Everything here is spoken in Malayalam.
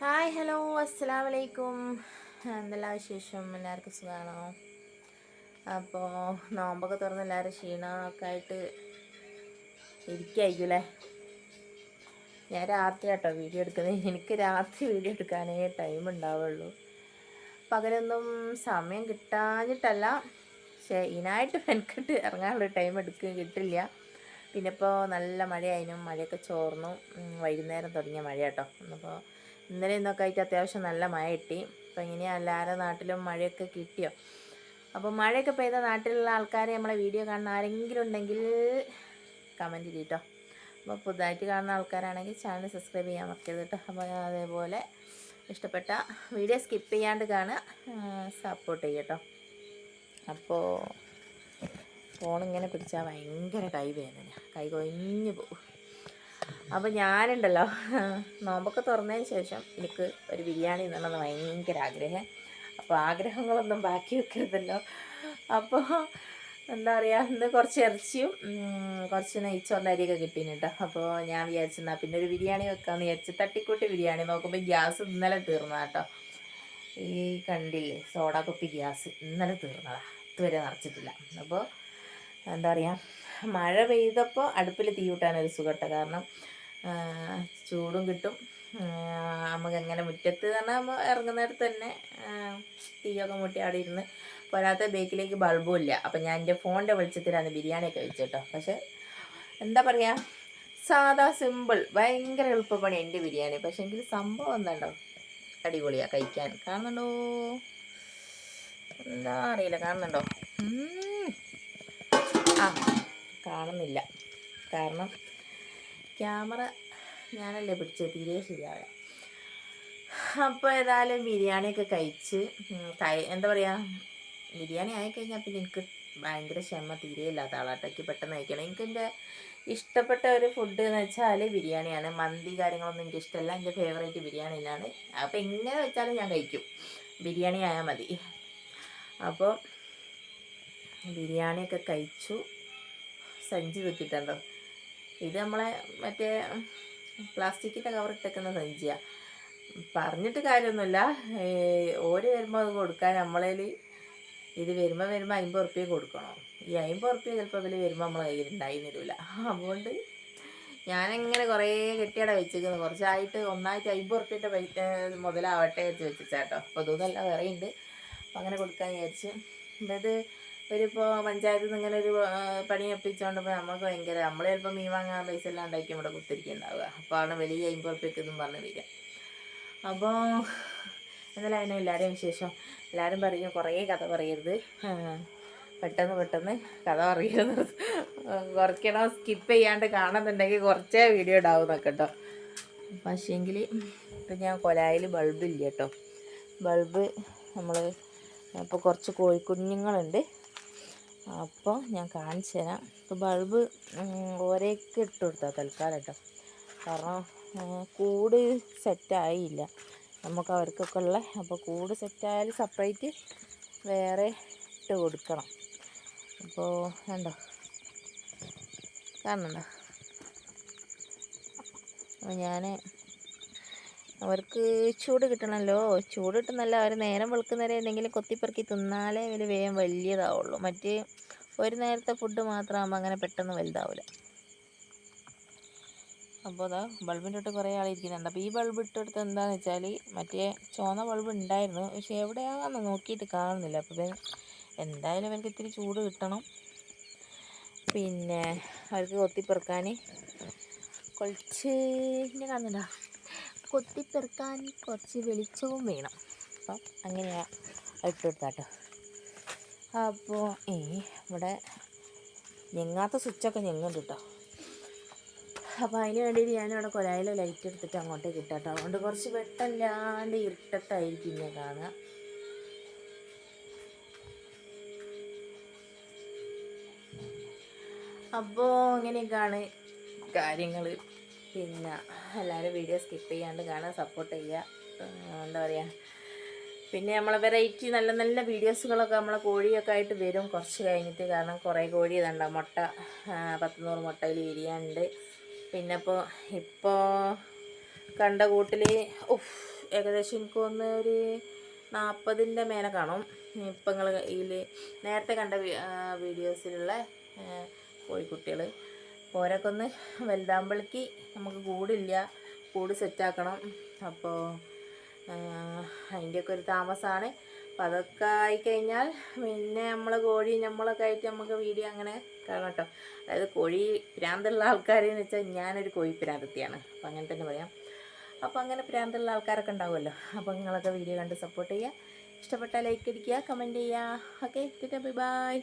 ഹായ് ഹലോ അസ്സലാം വലൈക്കും എന്തെല്ലാം വിശേഷം? എല്ലാവർക്കും സുഖമാണോ അപ്പോൾ നോമ്പൊക്കെ തുറന്ന് എല്ലാവരും ക്ഷീണമൊക്കെ ആയിട്ട് ഇരിക്കായിരിക്കുമല്ലേ ഞാൻ രാത്രി കേട്ടോ വീഡിയോ എടുക്കുന്നത്. എനിക്ക് രാത്രി വീഡിയോ എടുക്കാനേ ടൈം ഉണ്ടാവുള്ളൂ. പകലൊന്നും സമയം കിട്ടാഞ്ഞിട്ടല്ല. പക്ഷേ ഇതിനായിട്ട് മെനക്കെട്ട് ഇറങ്ങാനുള്ള ടൈം എടുക്കുകയും കിട്ടില്ല. പിന്നെ ഇപ്പോൾ നല്ല മഴയായിരുന്നു മഴയൊക്കെ ചോർന്നു. വൈകുന്നേരം തുടങ്ങിയ മഴ കേട്ടോ ഇന്നലെ ഇന്നൊക്കെ ആയിട്ട് അത്യാവശ്യം നല്ല മഴ കിട്ടി. അപ്പോൾ ഇങ്ങനെയാ എല്ലാവരുടെ നാട്ടിലും മഴയൊക്കെ കിട്ടിയോ? അപ്പോൾ മഴയൊക്കെ പെയ്ത നാട്ടിലുള്ള ആൾക്കാരെ നമ്മളെ വീഡിയോ കാണുന്ന ആരെങ്കിലും ഉണ്ടെങ്കിൽ കമന്റ് ചെയ്തിട്ടോ അപ്പോൾ പുതുതായിട്ട് കാണുന്ന ആൾക്കാരാണെങ്കിൽ ചാനൽ സബ്സ്ക്രൈബ് ചെയ്യാൻ മറക്കരുത് കേട്ടോ അപ്പോൾ അതേപോലെ ഇഷ്ടപ്പെട്ട വീഡിയോ സ്കിപ്പ് ചെയ്യാണ്ട് കാണുക. സപ്പോർട്ട് ചെയ്യട്ടോ അപ്പോൾ ഫോണിങ്ങനെ പിടിച്ചാൽ ഭയങ്കര കൈ വേദന കൈ കൊഞ്ഞു പോകും അപ്പോൾ ഞാനുണ്ടല്ലോ. നോമ്പൊക്കെ തുറന്നതിന് ശേഷം എനിക്ക് ഒരു ബിരിയാണി എന്നുള്ളത് ഭയങ്കര ആഗ്രഹം. അപ്പോൾ ആഗ്രഹങ്ങളൊന്നും ബാക്കി വെക്കരുതല്ലോ. അപ്പോൾ എന്താ പറയുക ഇന്ന് കുറച്ച് ഇറച്ചിയും കുറച്ച് നെയ്ച്ചോറിന്റെ അരിയൊക്കെ കിട്ടീന് കേട്ടോ അപ്പോൾ ഞാൻ വിചാരിച്ചെന്നാൽ പിന്നെ ഒരു ബിരിയാണി വെക്കാമെന്ന് വിചാരിച്ച് തട്ടിക്കൂട്ടി ബിരിയാണി നോക്കുമ്പോൾ ഗ്യാസ് ഇന്നലെ തീർന്നതാ കേട്ടോ ഈ കണ്ടില്ലേ സോഡ കുപ്പി ഗ്യാസ് ഇന്നലെ തീർന്നതാ. ഇതുവരെ നിറച്ചിട്ടില്ല. അപ്പോൾ എന്താ പറയുക മഴ പെയ്തപ്പോൾ അടുപ്പിൽ തീ കൂട്ടാനൊരു സുഖട്ടോ. കാരണം ചൂടും കിട്ടും. നമുക്ക് എങ്ങനെ മുറ്റത്ത് പറഞ്ഞാൽ നമ്മൾ ഇറങ്ങുന്നിടത്ത് തന്നെ തീയൊക്കെ മുട്ടി അവിടെ ഇരുന്ന് പോരാത്ത ബേക്കിലേക്ക് ബൾബും ഇല്ല. അപ്പം ഞാൻ എന്റെ ഫോണിന്റെ വെളിച്ചത്തിലാണ് ബിരിയാണിയൊക്കെ വെച്ചിട്ടോ. പക്ഷേ എന്താ പറയുക സാധാ സിമ്പിൾ ഭയങ്കര എളുപ്പപ്പണി എന്റെ ബിരിയാണി. പക്ഷേ എങ്കിൽ സംഭവം എന്താണ്ടോ? അടിപൊളിയാണ് കഴിക്കാൻ. കാണുന്നുണ്ടോ? എന്താ അറിയില്ല. കാണുന്നുണ്ടോ? ആ കാണുന്നില്ല. കാരണം ക്യാമറ ഞാനല്ലേ പിടിച്ചത് തീരെ ശരിയാവില്ല. അപ്പോൾ ഏതായാലും ബിരിയാണിയൊക്കെ കഴിച്ച് തൈ എന്താ പറയുക ബിരിയാണി ആയിക്കഴിഞ്ഞാൽ പിന്നെ എനിക്ക് ഭയങ്കര ക്ഷമ തീരെ ഇല്ലാത്ത ആളാട്ടേക്ക് പെട്ടെന്ന് കഴിക്കണം. എനിക്ക് എന്റെ ഇഷ്ടപ്പെട്ട ഒരു ഫുഡ് എന്ന് വെച്ചാൽ ബിരിയാണിയാണ്. മന്തി കാര്യങ്ങളൊന്നും എനിക്ക് ഇഷ്ടമല്ല എന്റെ ഫേവറേറ്റ് ബിരിയാണിയിലാണ് അപ്പോൾ എങ്ങനെ വെച്ചാലും ഞാൻ കഴിക്കും. ബിരിയാണി ആയാൽ മതി. അപ്പോൾ ബിരിയാണിയൊക്കെ കഴിച്ചു. സഞ്ചി വെക്കിട്ടുണ്ടോ? ഇത് നമ്മളെ മറ്റേ പ്ലാസ്റ്റിക്കിന്റെ കവറിട്ടേക്കുന്ന സഞ്ചിയാണ് പറഞ്ഞിട്ട് കാര്യമൊന്നുമില്ല. ഓര് വരുമ്പോൾ അത് കൊടുക്കാൻ നമ്മളതിൽ ഇത് വരുമ്പോൾ വരുമ്പോൾ അമ്പത് ഉറുപ്പ്യ കൊടുക്കണം. ഈ അമ്പത് ഉറുപ്പ്യ ചിലപ്പോൾ അതിൽ വരുമ്പോൾ നമ്മളെ കയ്യിൽ ഉണ്ടായി തരില്ല അതുകൊണ്ട് ഞാനിങ്ങനെ കുറേ കെട്ടിയട വെച്ചിരിക്കുന്നു കുറച്ചായിട്ട് ഒന്നായിട്ട് അമ്പത് ഉറുപ്പ്യന്റെ പൈസ മുതലാവട്ടെ എന്ന് വെച്ചിട്ടാട്ടോ അപ്പോൾ അതൊന്നുമല്ല വേറെ ഉണ്ട് അങ്ങനെ കൊടുക്കാൻ വിചാരിച്ച്. അതായത് ഒരിപ്പോൾ പഞ്ചായത്തിൽ നിന്ന് ഇങ്ങനെ ഒരു പണി ഒപ്പിച്ചുകൊണ്ട് പോയി നമുക്ക് ഭയങ്കര നമ്മൾ ചിലപ്പോൾ മീൻ വാങ്ങാൻ പൈസ എല്ലാം ഉണ്ടാക്കി ഇവിടെ കുത്തിരിക്കുന്നുണ്ടാവുക. അപ്പോൾ ആണ് വലിയ അമ്പത് റുപ്യക്ക് ഇതും പറഞ്ഞ് വരിക. അപ്പോൾ എന്നാലും അതിനെ എല്ലാവരെയും വിശേഷം. എല്ലാവരും പറയും കുറേ കഥ പറയരുത്. പെട്ടെന്ന് പെട്ടെന്ന് കഥ പറയരുത്. കുറയ്ക്കണോ സ്കിപ്പ് ചെയ്യാണ്ട് കാണുന്നുണ്ടെങ്കിൽ കുറച്ചേ വീഡിയോ ഉണ്ടാവും എന്നൊക്കെ കേട്ടോ പക്ഷേങ്കിൽ ഇപ്പം ഞാൻ കൊലായിൽ ബൾബില്ല കേട്ടോ ബൾബ് നമ്മൾ ഇപ്പോൾ കുറച്ച് കോഴിക്കുഞ്ഞുങ്ങളുണ്ട്. അപ്പോൾ ഞാൻ കാണിച്ചു തരാം. ഇപ്പോൾ ബൾബ് ഓരേക്ക് ഇട്ട് കൊടുത്താൽ തൽക്കാലം കേട്ടോ കാരണം കൂട് സെറ്റായില്ല നമുക്ക് അവർക്കൊക്കെ ഉള്ള. അപ്പോൾ കൂട് സെറ്റായാൽ സെപ്പറേറ്റ് വേറെ ഇട്ട് കൊടുക്കണം. അപ്പോൾ കണ്ടോ? കാണണ്ടോ അപ്പോൾ ഞാൻ അവർക്ക് ചൂട് കിട്ടണമല്ലോ ചൂട് കിട്ടുന്നല്ല അവർ നേരം വെളുക്കുന്നവരെ എന്തെങ്കിലും കൊത്തിപ്പെറുക്കി തിന്നാലേ ഇവർ വേഗം വലിയതാവുള്ളൂ. മറ്റ് ഒരു നേരത്തെ ഫുഡ് മാത്രമാകുമ്പോൾ അങ്ങനെ പെട്ടെന്ന് വലുതാവില്ല അപ്പോൾ അതാ ബൾബിന്റെ തൊട്ട് കുറേ ആളിരിക്കുന്നുണ്ട് അപ്പോൾ ഈ ബൾബ് ഇട്ടെടുത്ത് എന്താണെന്ന് വെച്ചാൽ മറ്റേ ചുവന്ന ബൾബ് ഉണ്ടായിരുന്നു. പക്ഷെ എവിടെയാണെന്ന് നോക്കിയിട്ട് കാണുന്നില്ല. അപ്പോൾ എന്തായാലും അവർക്ക് ഇത്തിരി ചൂട് കിട്ടണം. പിന്നെ അവർക്ക് കൊത്തിപ്പെറുക്കാൻ കുറച്ച് ഇങ്ങനെ കാണുന്നുണ്ടോ? കൊത്തിപ്പെറുക്കാൻ കുറച്ച് വെളിച്ചവും വേണം. അപ്പം അങ്ങനെയാണ് ഇട്ട് കൊടുത്താട്ടോ. അപ്പോൾ ഈ ഇവിടെ ഞെങ്ങാത്ത സ്വിച്ചൊക്കെ ഞെങ്ങുണ്ട് കേട്ടോ അപ്പോൾ അതിന് വേണ്ടിയിട്ട് ഞാനിവിടെ കൊലായിൽ ലൈറ്റ് എടുത്തിട്ട് അങ്ങോട്ടേക്ക് ഇട്ടാട്ടോ അതുകൊണ്ട് കുറച്ച് വെട്ടമില്ലാണ്ട് ഇരുട്ടത്തായിരിക്കും ഞാൻ കാണുക. അപ്പോൾ ഇങ്ങനെയൊക്കെയാണ് കാര്യങ്ങൾ പിന്നെ എല്ലാവരും വീഡിയോ സ്കിപ്പ് ചെയ്യാണ്ട് കാണാൻ സപ്പോർട്ട് ചെയ്യുക. എന്താ പറയുക പിന്നെ നമ്മൾ വെറൈറ്റി നല്ല നല്ല വീഡിയോസുകളൊക്കെ നമ്മൾ കോഴിയൊക്കെ ആയിട്ട് വരും കുറച്ച് കഴിഞ്ഞിട്ട്. കാരണം കുറേ കോഴി ഇതുണ്ട്? മുട്ട പത്തുനൂറ് പത്ത് നൂറ് മുട്ടയിൽ വിരിയാനുണ്ട് പിന്നെ ഇപ്പോൾ ഇപ്പോൾ കണ്ട കൂട്ടിൽ ഉഫ് ഏകദേശം എനിക്ക് തോന്നുന്നു ഒരു നാൽപ്പതിന്റെ മേലെ കാണും. ഇപ്പം നിങ്ങൾ ഇതിൽ നേരത്തെ കണ്ട വീഡിയോസിലുള്ള കോഴിക്കുട്ടികൾ ഓരോക്കെ ഒന്ന് വലുതാകുമ്പോഴേക്ക് നമുക്ക് കൂടില്ല കൂട് സെറ്റാക്കണം. അപ്പോൾ അതിന്റെയൊക്കെ ഒരു താമസമാണ് അപ്പം അതൊക്കെ ആയിക്കഴിഞ്ഞാൽ പിന്നെ നമ്മൾ കോഴി നമ്മളൊക്കെ ആയിട്ട് നമുക്ക് വീഡിയോ അങ്ങനെ കാണാം കേട്ടോ. അതായത് കോഴി പ്രാന്തുള്ള ആൾക്കാരെന്ന് വെച്ചാൽ ഞാനൊരു കോഴി പ്രാന്തത്തിയാണ്. അപ്പം അങ്ങനെ തന്നെ പറയാം. അപ്പോൾ അങ്ങനെ പ്രാന്തുള്ള ആൾക്കാരൊക്കെ ഉണ്ടാവുമല്ലോ. അപ്പോൾ നിങ്ങളൊക്കെ വീഡിയോ കണ്ട് സപ്പോർട്ട് ചെയ്യുക. ഇഷ്ടപ്പെട്ടാൽ ലൈക്ക് അടിക്കുക കമന്റ് ചെയ്യുക. Okay bye bye